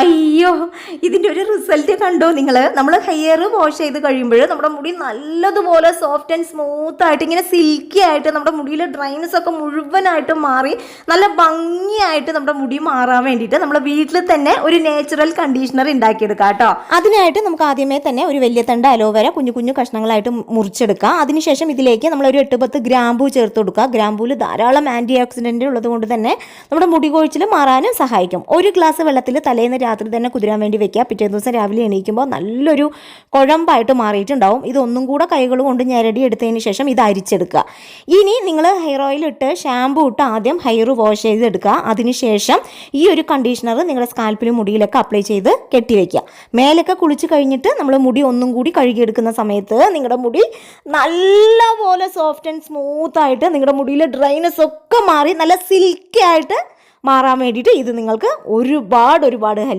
അയ്യോ ഇതിന്റെ ഒരു റിസൾട്ട് കണ്ടോ നിങ്ങൾ നമ്മൾ ഹെയർ വാഷ് ചെയ്ത് കഴിയുമ്പോൾ നമ്മുടെ മുടി നല്ലതുപോലെ സോഫ്റ്റ് ആൻഡ് സ്മൂത്ത് ആയിട്ട് ഇങ്ങനെ സിൽക്കി ആയിട്ട് നമ്മുടെ മുടിയിലെ ഡ്രൈനസ് ഒക്കെ മുഴുവനായിട്ട് മാറി നല്ല ഭംഗിയായിട്ട് നമ്മുടെ മുടി മാറാൻ വേണ്ടിയിട്ട് നമ്മൾ വീട്ടിൽ തന്നെ ഒരു നാച്ചുറൽ കണ്ടീഷണർ ഉണ്ടാക്കിയെടുക്കാം കേട്ടോ. അതിനായിട്ട് നമുക്ക് ആദ്യമേ തന്നെ ഒരു വലിയ തണ്ട് അലോവേര കുഞ്ഞു കുഞ്ഞു കഷ്ണങ്ങളായിട്ട് മുറിച്ചെടുക്കുക അതിനുശേഷം ഇതിലേക്ക് നമ്മൾ ഒരു എട്ട് പത്ത് ഗ്രാമ്പൂ ചേർത്ത് കൊടുക്കുക. ഗ്രാമ്പൂവിൽ ധാരാളം ആന്റി ഓക്സിഡന്റ് ഉള്ളത് കൊണ്ട് തന്നെ നമ്മുടെ മുടി കൊഴിച്ചിൽ മാറാനും സഹായിക്കും. ഒരു ഗ്ലാസ് വെള്ളത്തിൽ തലേന്ന് രാത്രി തന്നെ കുതിരാൻ വേണ്ടി വെക്കുക. പിറ്റേ ദിവസം രാവിലെ എണീക്കുമ്പോൾ നല്ലൊരു കുഴമ്പായിട്ട് മാറിയിട്ടുണ്ടാവും. ഇതൊന്നും കൂടെ കൈകൾ കൊണ്ട് ഞെരടി എടുത്തതിന് ശേഷം ഇത് അരിച്ചെടുക്കുക. ഇനി നിങ്ങൾ ഹെയർ ഓയിൽ ഇട്ട് ഷാമ്പു ഇട്ട് ആദ്യം ഹെയർ വാഷ് ചെയ്തെടുക്കുക. അതിനുശേഷം ഈ ഒരു കണ്ടീഷണർ നിങ്ങളുടെ സ്കാൽപ്പിലും മുടിയിലൊക്കെ അപ്ലൈ ചെയ്ത് കെട്ടിവെക്കുക മേലൊക്കെ കുളിച്ച് കഴിഞ്ഞിട്ട് നമ്മൾ മുടി ഒന്നും കൂടി കഴുകിയെടുക്കുന്ന സമയത്ത് നിങ്ങളുടെ മുടി നല്ലപോലെ സോഫ്റ്റ് ആൻഡ് സ്മൂത്ത് ആയിട്ട് നിങ്ങളുടെ മുടിയിലെ ഡ്രൈനസ് ഒക്കെ മാറി നല്ല സിൽക്കി ആയിട്ട് മാറാൻ വേണ്ടിയിട്ട് ഇത് നിങ്ങൾക്ക് ഒരുപാട് ഒരുപാട് help